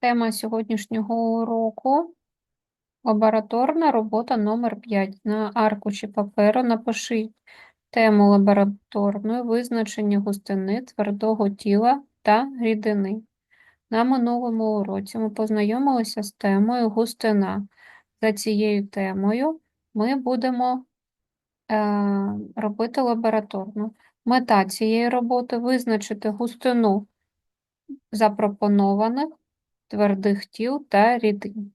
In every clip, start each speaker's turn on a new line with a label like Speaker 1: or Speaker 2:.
Speaker 1: Тема сьогоднішнього уроку лабораторна робота номер 5. На аркуші паперу напишіть тему лабораторної визначення густини твердого тіла та рідини. На минулому уроці ми познайомилися з темою густина. За цією темою ми будемо е, робити лабораторну. Мета цієї роботи визначити густину запропонованих твердих тіл та рідин.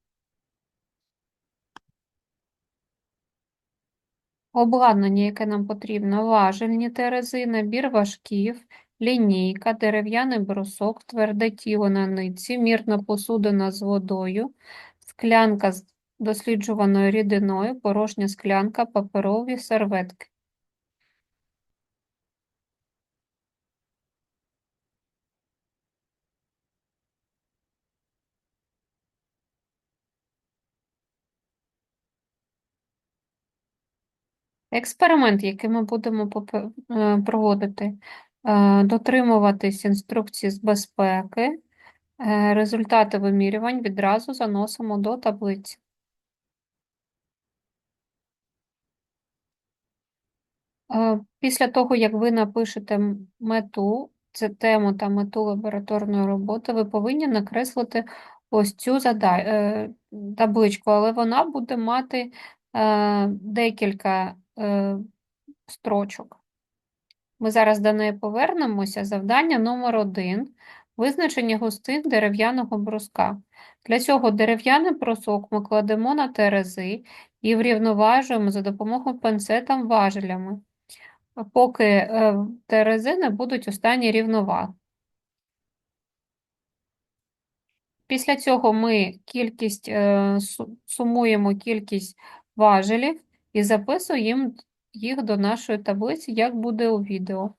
Speaker 1: Обладнання, яке нам потрібно, важельні терези, набір важків, лінійка, дерев'яний брусок, тверде тіло на нитці, мірна посудина з водою, склянка з досліджуваною рідиною, порожня склянка, паперові серветки. Експеримент, який ми будемо е, проводити, е, дотримуватись інструкцій з безпеки, е, результати вимірювань відразу заносимо до таблиці. Після того, як ви напишете мету, це тему та мету лабораторної роботи, ви повинні накреслити ось цю табличку, але вона буде мати декілька строчок. Ми зараз до неї повернемося. Завдання номер один – визначення густин дерев'яного бруска. Для цього дерев'яний брусок ми кладемо на терези і врівноважуємо за допомогою пинцетом важелями, поки е, терези не будуть у стані рівноваги. Після цього ми кількість, е, сумуємо кількість важелів і записуємо їх до нашої таблиці, як буде у відео.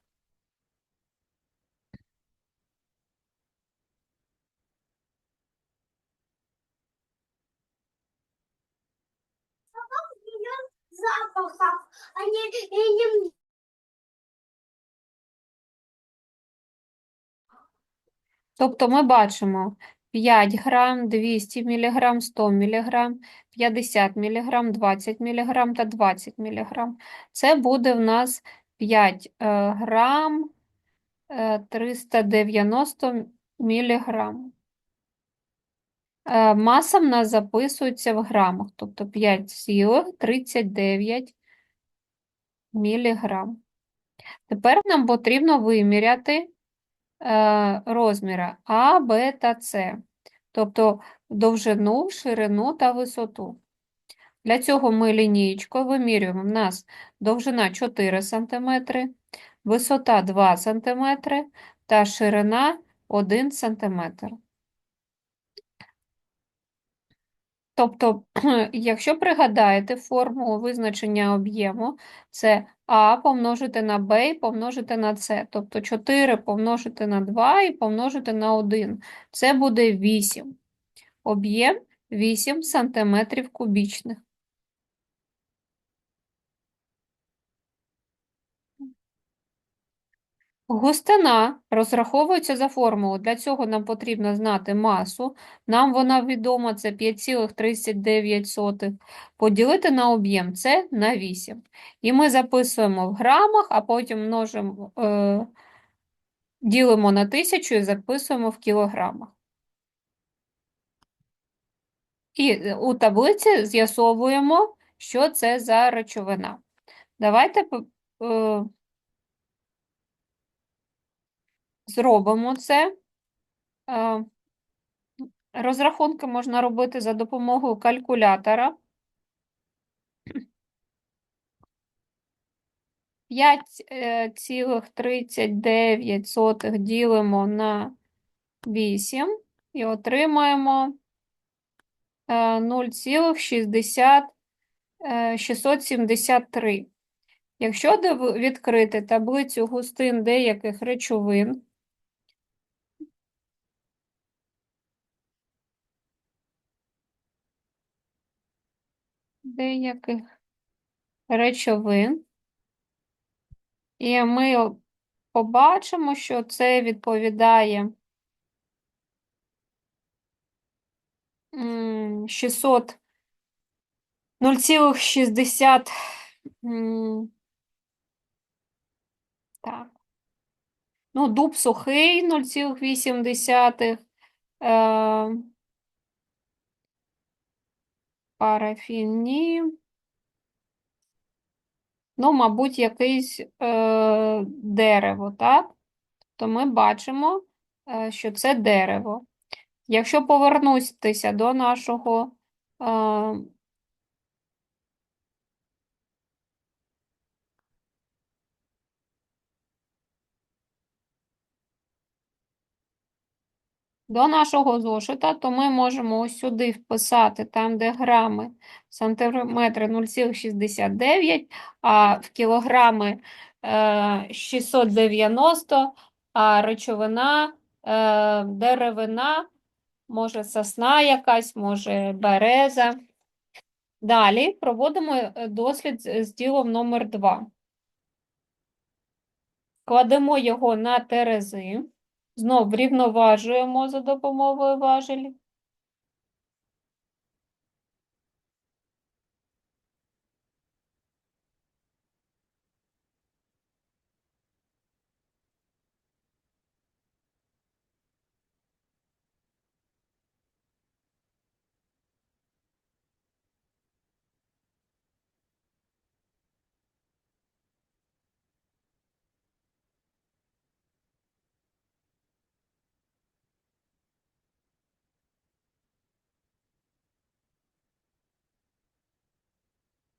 Speaker 1: Тобто ми бачимо 5 грам, 200 мг, 100 мг, 50 мг, 20 мг та 20 мг. Це буде в нас 5 е, грам е, 390 мг. Е, Маса в нас записується в грамах, тобто 5,39 мг. Тепер нам потрібно виміряти е, розміри А, Б та С, тобто довжину, ширину та висоту. Для цього ми лінієчкою вимірюємо. В нас довжина 4 см, висота 2 см та ширина 1 см. Тобто, якщо пригадаєте формулу визначення об'єму, це А помножити на Б і помножити на С. Тобто 4 помножити на 2 і помножити на 1. Це буде 8. Об'єм 8 см кубічних. Густина розраховується за формулою. Для цього нам потрібно знати масу. Нам вона відома, це 5,39. Поділити на об'єм це на 8. І ми записуємо в грамах, а потім множимо, е, ділимо на 1000 і записуємо в кілограмах. І е, у таблиці з'ясовуємо, що це за речовина. Давайте е, зробимо це. Е, Розрахунки можна робити за допомогою калькулятора. 5,39 ділимо на 8 і отримаємо е, 0,673. Якщо відкрити таблицю густин деяких речовин, деяких речовин, і ми побачимо, що це відповідає м, 600 0,60 м, так. Ну, дуб сухий 0,8 е, парафін ні. Ну, мабуть, якесь е, дерево, так? То ми бачимо, е, що це дерево. Якщо повернутися до нашого е, до нашого зошита, то ми можемо ось сюди вписати, там, де грами, сантиметри 0,69, а в кілограми е, 690, а речовина, е, деревина, може сосна якась, може береза. Далі проводимо е, дослід з ділом номер 2. Кладемо його на терези. Знов врівноважуємо за допомогою важелів.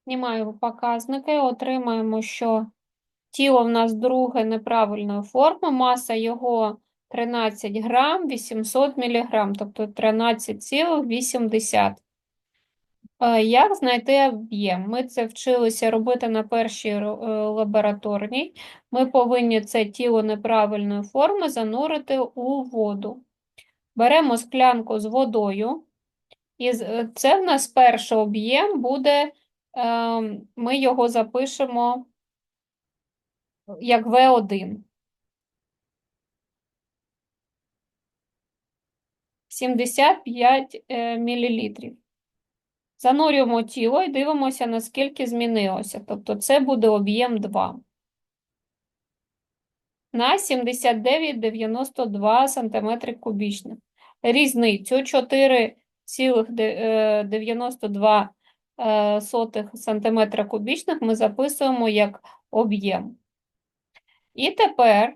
Speaker 1: Знімаємо показники, отримаємо, що тіло в нас друге неправильної форми, маса його 13 грам 800 міліграм, тобто 13,8. Е, Як знайти об'єм? Ми це вчилися робити на першій е, лабораторній. Ми повинні це тіло неправильної форми занурити у воду. Беремо склянку з водою, і е, це в нас перший об'єм буде, ми його запишемо як В1. 75 е, мілілітрів. Занурюємо тіло і дивимося, наскільки змінилося. Тобто це буде об'єм 2. На 79,92 см кубічних. Різницю 4,92 е, см кубічних ми записуємо як об'єм. І тепер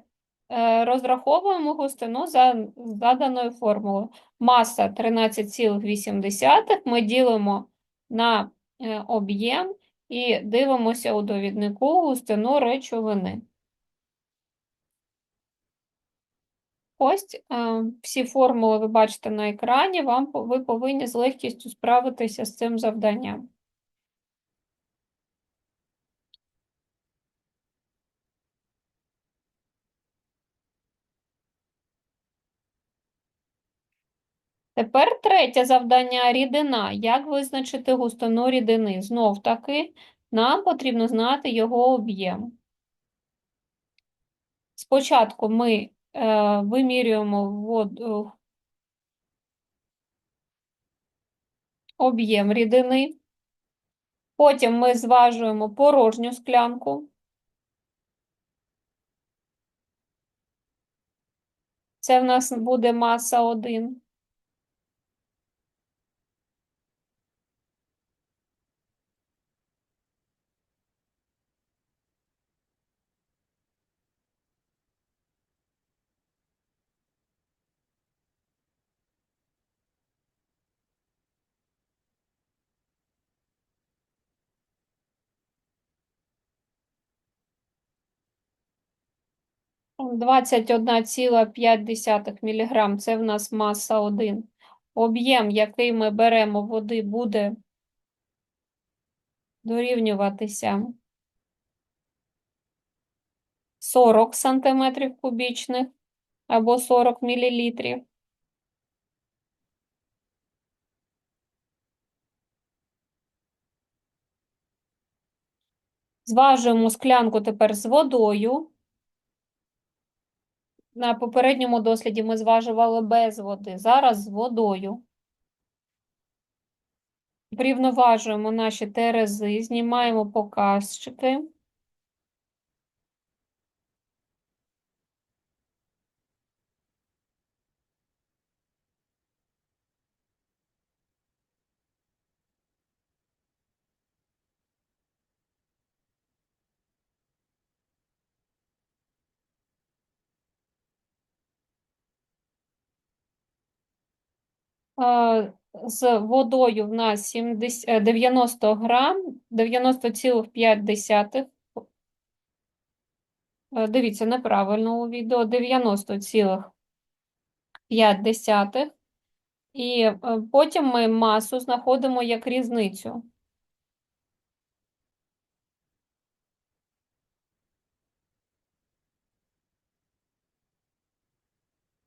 Speaker 1: е, розраховуємо густину за заданою формулою. Маса 13,8 ми ділимо на е, об'єм і дивимося у довіднику густину речовини. Ось е, всі формули ви бачите на екрані, вам, ви повинні з легкістю справитися з цим завданням. Тепер третє завдання – рідина. Як визначити густину рідини? Знов таки, нам потрібно знати його об'єм. Спочатку ми вимірюємо воду, об'єм рідини, потім ми зважуємо порожню склянку. Це в нас буде маса 1. 21,5 мг – це в нас маса 1. Об'єм, який ми беремо води, буде дорівнюватися 40 см кубічних або 40 мл. Зважуємо склянку тепер з водою. На попередньому досліді ми зважували без води, зараз з водою. Прівноважуємо наші терези, знімаємо показчики. З водою в нас 70, е, 90 грам, 90,5. Е, Дивіться, неправильно у відео 90,5. І е, потім ми масу знаходимо як різницю.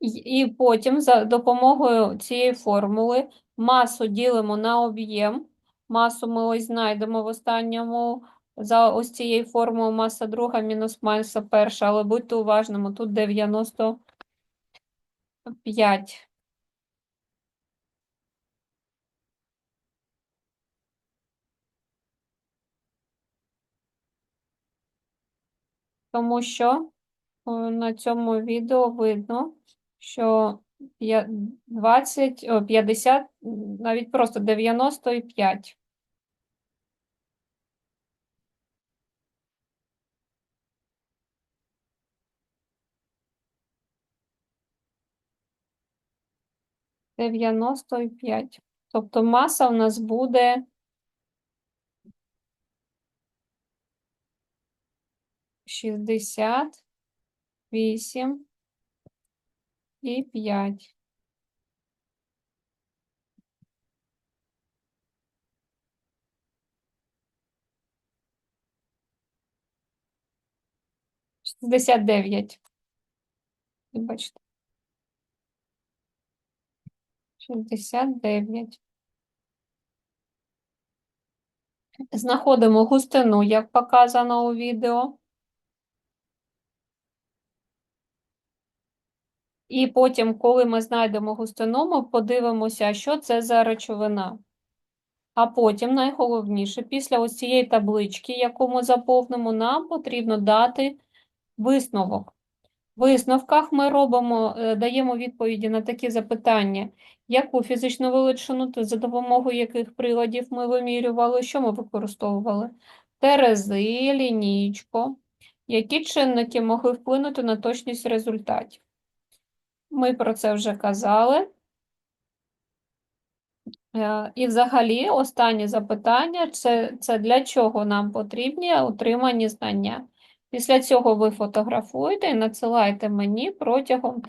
Speaker 1: І потім за допомогою цієї формули масу ділимо на об'єм. Масу ми ось знайдемо в останньому за ось цією формулою маса друга мінус маса перша, але будьте уважними, тут 95. Тому що е, на цьому відео видно, що я- 20, о, 50, м, навіть просто 95. Дев'яносто п'ять. Тобто маса у нас буде шістдесят вісім і п'ять. Шістдесят дев'ять. Вибачте. Шістдесят дев'ять. Знаходимо густину, як показано у відео. І потім, коли ми знайдемо густину, ми подивимося, що це за речовина. А потім, найголовніше, після ось цієї таблички, яку ми заповнимо, нам потрібно дати висновок. В висновках ми робимо, е, даємо відповіді на такі запитання, яку фізичну величину, за допомогою яких приладів ми вимірювали, що ми використовували? Терези, лінійку, які чинники могли вплинути на точність результатів. Ми про це вже казали. Е, І взагалі останнє запитання це, це для чого нам потрібні отримані знання. Після цього ви фотографуєте і надсилаєте мені протягом